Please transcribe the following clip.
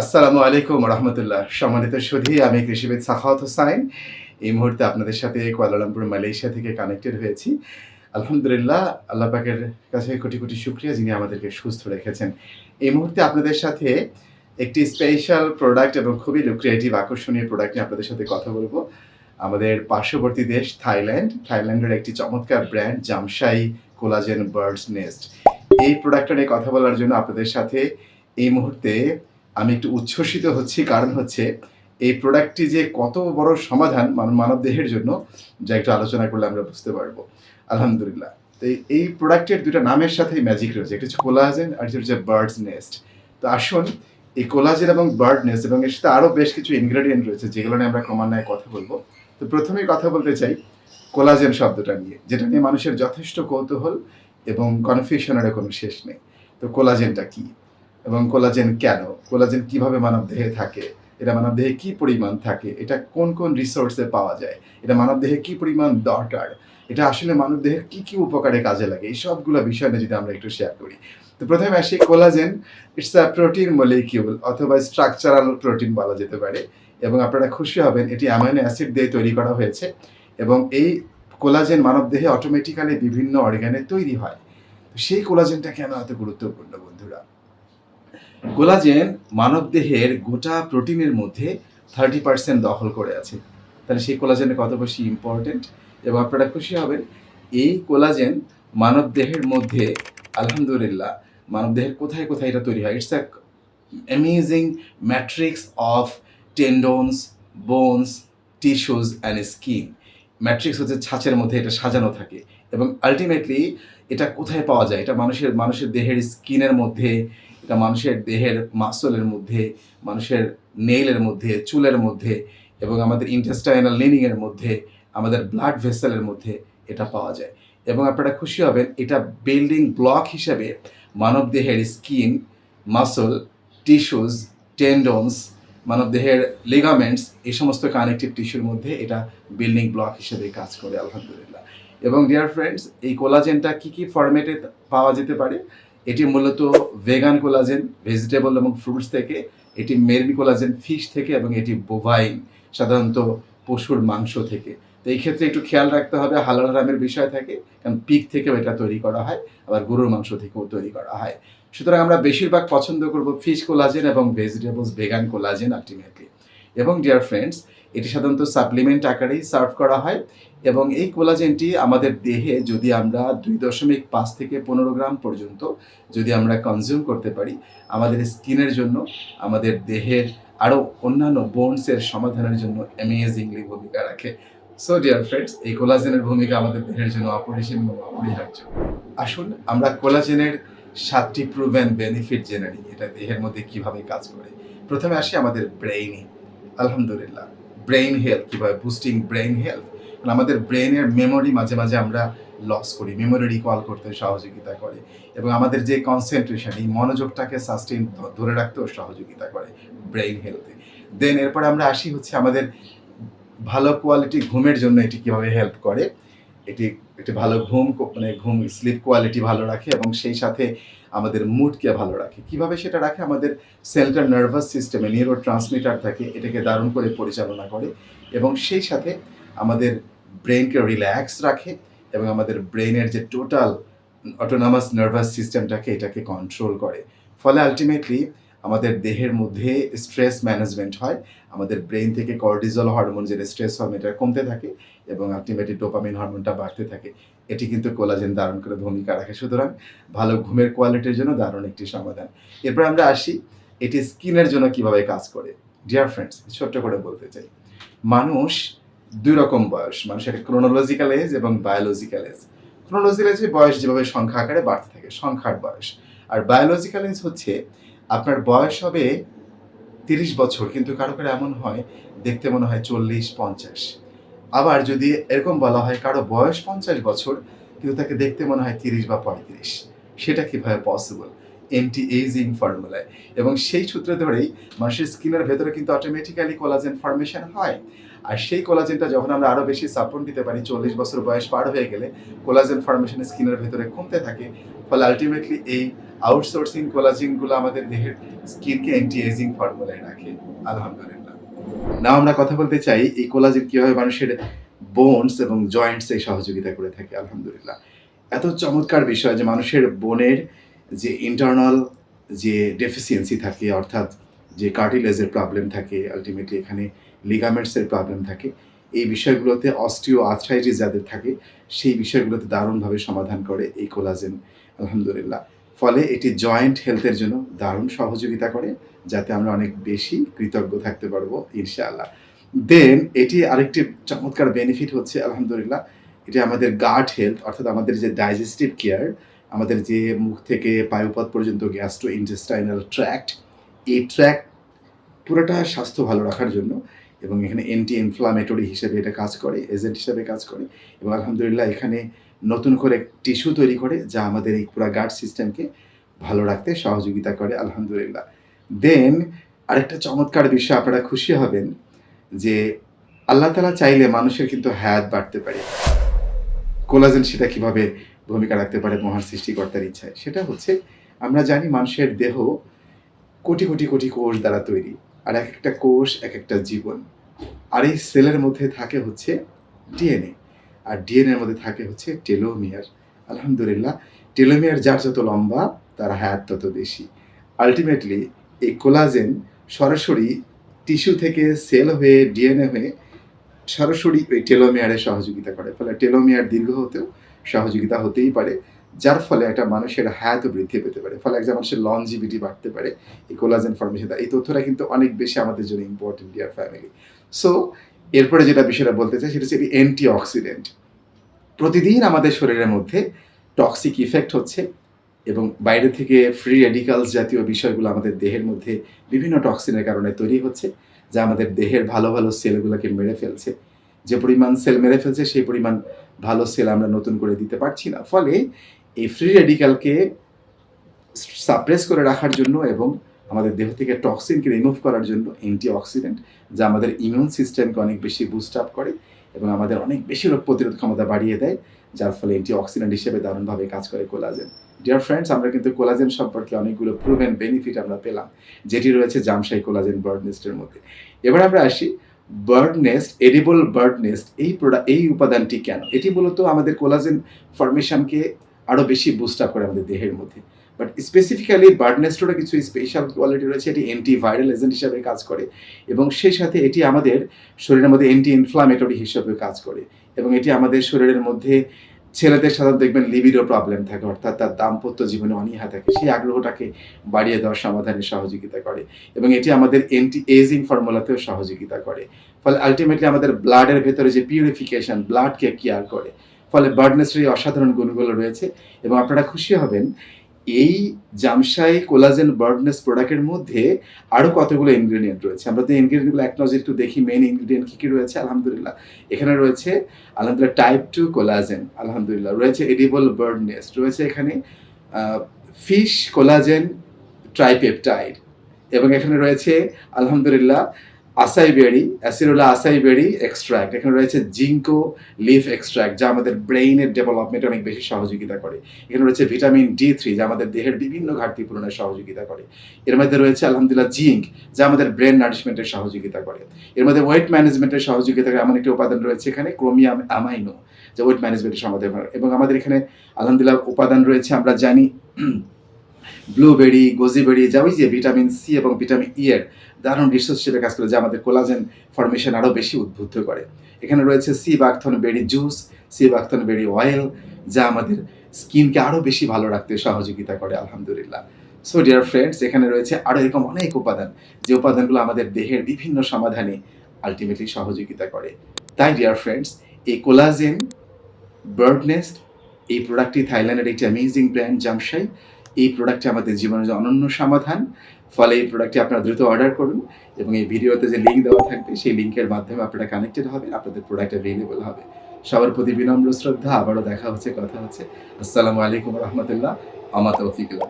আসসালামু আলাইকুম রহমতুল্লাহ। সম্মানিত সুধী, আমি কৃষিবিদ সাখাওয়াত হোসাইন। এই মুহূর্তে আপনাদের সাথে কুয়ালালামপুর, মালয়েশিয়া থেকে কানেক্টেড হয়েছি। আলহামদুলিল্লাহ, আল্লাহ পাকের কাছে কোটি কোটি শুক্রিয়া, যিনি আমাদেরকে সুস্থ রেখেছেন। এই মুহূর্তে আপনাদের সাথে একটি স্পেশাল প্রোডাক্ট এবং খুবই লুক্রিয়েটিভ আকর্ষণীয় প্রোডাক্ট নিয়ে আপনাদের সাথে কথা বলব। আমাদের পার্শ্ববর্তী দেশ থাইল্যান্ড। থাইল্যান্ডের একটি চমৎকার ব্র্যান্ড জামশাই কোলাজেন বার্ডস নেস্ট এই প্রোডাক্টটা নিয়ে কথা বলার জন্য আপনাদের সাথে এই মুহূর্তে আমি একটু উচ্ছ্বসিত হচ্ছি, কারণ হচ্ছে এই প্রোডাক্টটি যে কত বড় সমাধান মানব দেহের জন্য, যা একটু আলোচনা করলে আমরা বুঝতে পারব। আলহামদুলিল্লাহ। তো এই- প্রোডাক্টের দুটো নামের সাথেই ম্যাজিক রয়েছে। একটা হচ্ছে কোলাজেন আর একটা হচ্ছে বার্ডস নেস্ট তো আসুন, এই কোলাজেন এবং বার্ড নেস্ট এবং এর সাথে আরও বেশ কিছু ইনগ্রেডিয়েন্ট রয়েছে, যেগুলো নিয়ে আমরা ক্রমান্বয়ে কথা বলব। তো প্রথমেই কথা বলতে চাই কোলাজেন শব্দটা নিয়ে, যেটা নিয়ে মানুষের যথেষ্ট কৌতূহল এবং কনফিউশনের কোনো শেষ নেই। তো কোলাজেনটা কি? এবং কোলাজেন কেন? কোলাজেন কীভাবে মানব দেহে থাকে? এটা মানব দেহে কি পরিমাণ থাকে? এটা কোন কোন রিসোর্সে পাওয়া যায়? এটা মানব দেহে কি পরিমাণ দরকার? এটা আসলে মানব দেহের কি কি উপকারে কাজে লাগে? এই সবগুলো বিষয় নিয়ে যদি আমরা একটু শেয়ার করি। তো প্রথমে আসি, collagen it's a protein molecule অথবা স্ট্রাকচারাল প্রোটিন বলা যেতে পারে। এবং আপনারা খুশি হবেন, এটি অ্যামাইনো অ্যাসিড দিয়ে তৈরি করা হয়েছে। এবং এই কোলাজেন মানব দেহে অটোমেটিক্যালি বিভিন্ন অর্গানে তৈরি হয়। সেই কোলাজেনটা কেন এত গুরুত্বপূর্ণ কোলাজেন মানব দেহের গোটা প্রোটিনের মধ্যে থার্টি পার্সেন্ট দখল করে আছে। তাহলে সেই কোলাজেনের কত বেশি ইম্পর্টেন্ট এবং আপনারা খুশি হবেন, এই কোলাজেন মানব দেহের মধ্যে, আলহামদুলিল্লাহ মানব দেহের কোথায় কোথায় এটা তৈরি হয়? It's a amazing matrix of tendons bones tissues and skin matrix হচ্ছে ছাঁচের মধ্যে এটা সাজানো থাকে এবং আলটিমেটলি এটা কোথায় পাওয়া যায়? এটা মানুষের মানুষের দেহের স্কিনের মধ্যে এটা মানুষের দেহের মাসলের মধ্যে, মানুষের নেইলের মধ্যে, চুলের মধ্যে এবং আমাদের ইন্টেস্টাইনাল লিনিংয়ের মধ্যে, আমাদের ব্লাড ভেসেলের মধ্যে এটা পাওয়া যায়। এবং আপনারা খুশি হবেন, এটা বিল্ডিং ব্লক হিসেবে মানব দেহের স্কিন মাসল টিস্যুজ টেন্ডনস মানব দেহের লিগামেন্টস এই সমস্ত কানেকটিভ টিস্যুর মধ্যে এটা বিল্ডিং ব্লক হিসেবে কাজ করে, আলহামদুলিল্লাহ। এবং ডিয়ার ফ্রেন্ডস এই কোলাজেনটা কি কি ফরম্যাটে পাওয়া যেতে পারে? এটি মূলত ভেগান কোলাজেন ভেজিটেবল এবং ফ্রুটস থেকে, এটি মেরিন কোলাজেন ফিশ থেকে এবং এটি বোভাইন সাধারণত পশুর মাংস থেকে। তো এই ক্ষেত্রে একটু খেয়াল রাখতে হবে, হালাল হারামের বিষয় থাকে, কারণ পিক থেকেও এটা তৈরি করা হয়, আবার গরুর মাংস থেকেও তৈরি করা হয়। সুতরাং আমরা বেশিরভাগ পছন্দ করব ফিশ কোলাজেন এবং ভেজিটেবলস ভেগান কোলাজেন আলটিমেটলি এবং ডিয়ার ফ্রেন্ডস এটি সাধারণত সাপ্লিমেন্ট আকারেই সার্ভ করা হয় এবং এই কোলাজেনটি আমাদের দেহে যদি আমরা দুই দশমিক পাঁচ থেকে পনেরো গ্রাম পর্যন্ত যদি আমরা কনজিউম করতে পারি, আমাদের স্কিনের জন্য, আমাদের দেহের আরও অন্যান্য বোনসের সমাধানের জন্য অ্যামেজিংলি ভূমিকা রাখে। সো ডিয়ার ফ্রেন্ডস এই কোলাজেনের ভূমিকা আমাদের দেহের জন্য অপরিসীম এবং অপরিহার্য। আসুন আমরা কোলাজেনের সাতটি প্রুভেন বেনিফিট জেনে নিই, এটা দেহের মধ্যে কীভাবে কাজ করে। প্রথমে আসি আমাদের ব্রেইনে আলহামদুলিল্লাহ। ব্রেইন হেলথ কীভাবে বুস্টিং ব্রেইন হেলথ আমাদের ব্রেনের মেমোরি মাঝে মাঝে আমরা লস করি মেমোরি রিকল করতে সহযোগিতা করে এবং আমাদের যে কনসেন্ট্রেশন এই মনোযোগটাকে সাস্টেন ধরে রাখতেও সহযোগিতা করে ব্রেইন হেলথে দেন এরপরে আমরা আসি হচ্ছে আমাদের ভালো কোয়ালিটি ঘুমের জন্য এটি কীভাবে হেল্প করে। এটি একটি ভালো ঘুম মানে ঘুম স্লিপ কোয়ালিটি ভালো রাখে এবং সেই সাথে আমাদের মুডকে ভালো রাখে। কীভাবে সেটা রাখে? আমাদের সেন্ট্রাল নার্ভাস সিস্টেমে নিউরো ট্রান্সমিটার থাকে, এটাকে দারুণ করে পরিচালনা করে এবং সেই সাথে আমাদের ব্রেনকে রিল্যাক্স রাখে এবং আমাদের ব্রেনের যে টোটাল অটোনামাস নার্ভাস সিস্টেমটাকে এটাকে কন্ট্রোল করে। ফলে আলটিমেটলি আমাদের দেহের মধ্যে স্ট্রেস ম্যানেজমেন্ট হয়, আমাদের ব্রেন থেকে কর্টিজল হরমোন যে স্ট্রেস হরমোন এটা কমতে থাকে এবং আলটিমেটলি ডোপামিন হরমোনটা বাড়তে থাকে। এটি কিন্তু কোলাজেন দারুণ করে ভূমিকা রাখে। সুতরাং ভালো ঘুমের কোয়ালিটির জন্য দারুণ একটি সমাধান। এরপর আমরা আসি, এটি স্কিনের জন্য কীভাবে কাজ করে? ডিয়ার ফ্রেন্ডস ছোট্ট করে বলতে চাই। মানুষ দুই রকম বয়স। মানুষের ক্রোনোলজিক্যাল এজ এবং বায়োলজিক্যাল এজ ক্রোনোলজিক্যাল এজে বয়স যেভাবে সংখ্যা আকারে বাড়তে থাকে, সংখ্যার বয়স। আর বায়োলজিক্যাল এজ হচ্ছে আপনার বয়স হবে তিরিশ বছর, কিন্তু কারও কারও এমন হয়, দেখতে মনে হয় চল্লিশ, পঞ্চাশ। আবার যদি এরকম বলা হয় কারও বয়স পঞ্চাশ বছর, কিন্তু তাকে দেখতে মনে হয় তিরিশ বা পঁয়ত্রিশ। সেটা কীভাবে পসিবল এন্টি এইজিং ফর্মুলায় এবং সেই সূত্রে ধরেই মানুষের স্কিনের ভেতরে কিন্তু অটোমেটিক্যালি কোলাজেন ফর্মেশন হয়। আর সেই কোলাজেনটা যখন আমরা আরও বেশি সাপোর্ট দিতে পারি, চল্লিশ বছর বয়স পার হয়ে গেলে, কোলাজেন ফর্মেশন স্কিনের ভেতরে কমতে থাকে। ফলে আলটিমেটলি এই আউটসোর্সিং কোলাজিনগুলো আমাদের দেহের স্কিনকে অ্যান্টি এজিং ফর্মুলায় রাখে। আলহামদুলিল্লাহ। না আমরা কথা বলতে চাই, এই কোলাজিন কীভাবে মানুষের বোনস এবং জয়েন্টসে সহযোগিতা করে থাকে। আলহামদুলিল্লাহ। এত চমৎকার বিষয় যে মানুষের বোনের যে ইন্টারনাল যে ডেফিসিয়েন্সি থাকে, অর্থাৎ যে কার্টিলেজের প্রবলেম থাকে আলটিমেটলি এখানে লিগামেন্টসের প্রবলেম থাকে, এই বিষয়গুলোতে অস্টিও আর্থ্রাইটিস যাদের থাকে, সেই বিষয়গুলোতে দারুণভাবে সমাধান করে এই কোলাজেন আলহামদুলিল্লাহ। ফলে এটি জয়েন্ট হেলথের জন্য দারুণ সহযোগিতা করে, যাতে আমরা অনেক বেশি কৃতজ্ঞ থাকতে পারব, ইনশাআল্লাহ। দেন এটি আরেকটি চমৎকার বেনিফিট হচ্ছে, আলহামদুলিল্লাহ, এটি আমাদের গার্ড হেলথ অর্থাৎ আমাদের যে ডাইজেস্টিভ কেয়ার আমাদের যে মুখ থেকে পায়ুপথ পর্যন্ত গ্যাস্ট্রো ইন্টেস্টাইনাল ট্র্যাক্ট এই ট্র্যাক পুরোটা স্বাস্থ্য ভালো রাখার জন্য এবং এখানে অ্যান্টি ইনফ্লামেটরি হিসেবে এটা কাজ করে এজেন্ট হিসেবে কাজ করে এবং আলহামদুলিল্লাহ এখানে নতুন করে টিস্যু তৈরি করে যা আমাদের এই পুরো গার্ড সিস্টেমকে ভালো রাখতে সহযোগিতা করে, আলহামদুলিল্লাহ। দেন আরেকটা চমৎকার বিষয় আপনারা খুশি হবেন যে আল্লাহ তালা চাইলে মানুষের কিন্তু হায়াত বাড়তে পারে। কোলাজেন সেটা কীভাবে ভূমিকা রাখতে পারে মহান সৃষ্টিকর্তার ইচ্ছায়? সেটা হচ্ছে আমরা জানি মানুষের দেহ কোটি কোটি কোটি কোষ দ্বারা তৈরি। আর এক একটা কোষ এক একটা জীবন। আর এই সেলের মধ্যে থাকে হচ্ছে ডিএনএ। আর ডিএনএর মধ্যে থাকে হচ্ছে টেলোমিয়ার। আলহামদুলিল্লাহ, টেলোমিয়ার যার যত লম্বা, তার হায়াত তত বেশি। আলটিমেটলি, এই কোলাজেন সরাসরি টিস্যু থেকে সেল হয়ে, ডিএনএ হয়ে সরাসরি ওই টেলোমিয়ারে সহযোগিতা করে। ফলে টেলোমিয়ার দীর্ঘ হতেও সহযোগিতা হতেই পারে। যার ফলে একটা মানুষের হায়াতও বৃদ্ধি পেতে পারে। ফলে একজন মানুষের লংজিভিটি বাড়তে পারে এই কোলাজেন ফর্মেশন এই তথ্যটা কিন্তু অনেক বেশি আমাদের জন্য ইম্পর্টেন্ট ডিয়ার ফ্যামিলি সো এরপরে যেটা বিষয়টা বলতে চাই, সেটা হচ্ছে অ্যান্টি অক্সিডেন্ট প্রতিদিন আমাদের শরীরের মধ্যে টক্সিক ইফেক্ট হচ্ছে এবং বাইরে থেকে ফ্রি রেডিকালস জাতীয় বিষয়গুলো আমাদের দেহের মধ্যে বিভিন্ন টক্সিনের কারণে তৈরি হচ্ছে, যা আমাদের দেহের ভালো ভালো সেলগুলোকে মেরে ফেলছে। যে পরিমাণ সেল মেরে ফেলছে, সেই পরিমাণ ভালো সেল আমরা নতুন করে দিতে পারছি না। ফলে এই ফ্রি রেডিকালকে সাপ্রেস করে রাখার জন্য এবং আমাদের দেহ থেকে টক্সিনকে রিমুভ করার জন্য অ্যান্টি অক্সিডেন্ট যা আমাদের ইমিউন সিস্টেমকে অনেক বেশি বুস্ট আপ করে এবং আমাদের অনেক বেশি রোগ প্রতিরোধ ক্ষমতা বাড়িয়ে দেয়, যার ফলে অ্যান্টি অক্সিডেন্ট হিসেবে দারুণভাবে কাজ করে কোলাজেন ডিয়ার ফ্রেন্ডস আমরা কিন্তু কোলাজেন সম্পর্কে অনেকগুলো প্রুভেন বেনিফিট আমরা পেলাম, যেটি রয়েছে জামশাই কোলাজেন বার্ড নেস্টের মধ্যে। এবার আমরা আসি bird nest edible bird nest এই প্রোডাক্ট এই উপাদানটি কেন? এটি মূলত আমাদের কোলাজেন ফরমেশনকে আরও বেশি বুস্ট আপ করে আমাদের দেহের মধ্যে। বাট স্পেসিফিক্যালি বার্ড নেস্টোরও কিছু স্পেশাল কোয়ালিটি রয়েছে, এটি অ্যান্টি ভাইরাল এজেন্ট হিসাবে কাজ করে এবং সেই সাথে এটি আমাদের শরীরের মধ্যে অ্যান্টি ইনফ্লামেটরি হিসেবে কাজ করে এবং এটি আমাদের শরীরের মধ্যে ছেলেদের সাধারণত দেখবেন লিবিরও প্রবলেম থাকে, অর্থাৎ তার দাম্পত্য জীবনে অনীহা থাকে। সেই আগ্রহটাকে বাড়িয়ে দেওয়ার সমাধানে সহযোগিতা করে এবং এটি আমাদের এন্টি এজিং ফর্মুলাতেও সহযোগিতা করে। ফলে আলটিমেটলি আমাদের ব্লাডের ভেতরে যে পিউরিফিকেশন ব্লাডকে কেয়ার করে ফলে বার্ডনেসের এই অসাধারণ গুণগুলো রয়েছে এবং আপনারা খুশি হবেন। এই জামশাই কোলাজেন বার্ডনেস প্রোডাক্টের মধ্যে আরও কতগুলো ইনগ্রেডিয়েন্ট রয়েছে? আমরা তো ইনগ্রেডিয়েন্টগুলো এক নজর একটু দেখি মেন ইনগ্রেডিয়েন্ট কী কী রয়েছে? আলহামদুলিল্লাহ। এখানে রয়েছে আলহামদুলিল্লাহ টাইপ টু কোলাজেন আলহামদুলিল্লাহ। রয়েছে এডিবল বার্ডনেস রয়েছে এখানে ফিশ কোলাজেন ট্রাইপেপটাইড এবং এখানে রয়েছে আলহামদুলিল্লাহ আসাই বেরি অ্যাসিরোলা আসাই বেরি এক্সট্র্যাক্ট এখানে রয়েছে জিঙ্কো লিফ এক্সট্র্যাক্ট যা আমাদের ব্রেইনের ডেভেলপমেন্টে অনেক বেশি সহযোগিতা করে। এখানে রয়েছে ভিটামিন ডি থ্রি যা আমাদের দেহের বিভিন্ন ঘাটতি পূরণে সহযোগিতা করে। এর মধ্যে রয়েছে আলহামদুলিল্লাহ জিঙ্ক যা আমাদের ব্রেন নারিশমেন্টের সহযোগিতা করে। এর মধ্যে ওয়েট ম্যানেজমেন্টের সহযোগিতা করে এমন একটি উপাদান রয়েছে এখানে ক্রোমিয়াম অ্যামাইনো যা ওয়েট ম্যানেজমেন্টের সমাধান এবং আমাদের এখানে আলহামদুলিল্লাহ উপাদান রয়েছে, আমরা জানি ব্লুবেরি, গোজিবেরি যা ওই যে ভিটামিন সি এবং ভিটামিন ই এর দারুণ রিসোর্স হিসেবে কাজ করে, যা আমাদের কোলাজেন ফর্মেশন আরও বেশি উদ্বুদ্ধ করে। এখানে রয়েছে sea buckthorn berry juice, sea buckthorn berry oil, যা আমাদের স্কিনকে আরও বেশি ভালো রাখতে সহযোগিতা করে, আলহামদুলিল্লাহ। সো ডিয়ার ফ্রেন্ডস এখানে রয়েছে আরও এরকম অনেক উপাদান, যে উপাদানগুলো আমাদের দেহের বিভিন্ন সমাধানে আলটিমেটলি সহযোগিতা করে। তাই ডিয়ার ফ্রেন্ডস এই কোলাজেন বার্ড নেস্ট এই প্রোডাক্টটি থাইল্যান্ডের একটি অ্যামেজিং ব্র্যান্ড জামশাই এই প্রোডাক্টটি আমাদের জীবনের অনন্য সমাধান। ফলে এই প্রোডাক্টটি আপনারা দ্রুত অর্ডার করুন এবং এই ভিডিওতে যে লিঙ্ক দেওয়া থাকবে, সেই লিঙ্কের মাধ্যমে আপনারা কানেক্টেড হবেন, আপনাদের প্রোডাক্ট অ্যাভেলেবল হবে। সবার প্রতি বিনম্র শ্রদ্ধা, আবারও দেখা হচ্ছে, কথা হচ্ছে। আসসালামু আলাইকুম রহমতুল্লাহ। আমার তৌফিকুল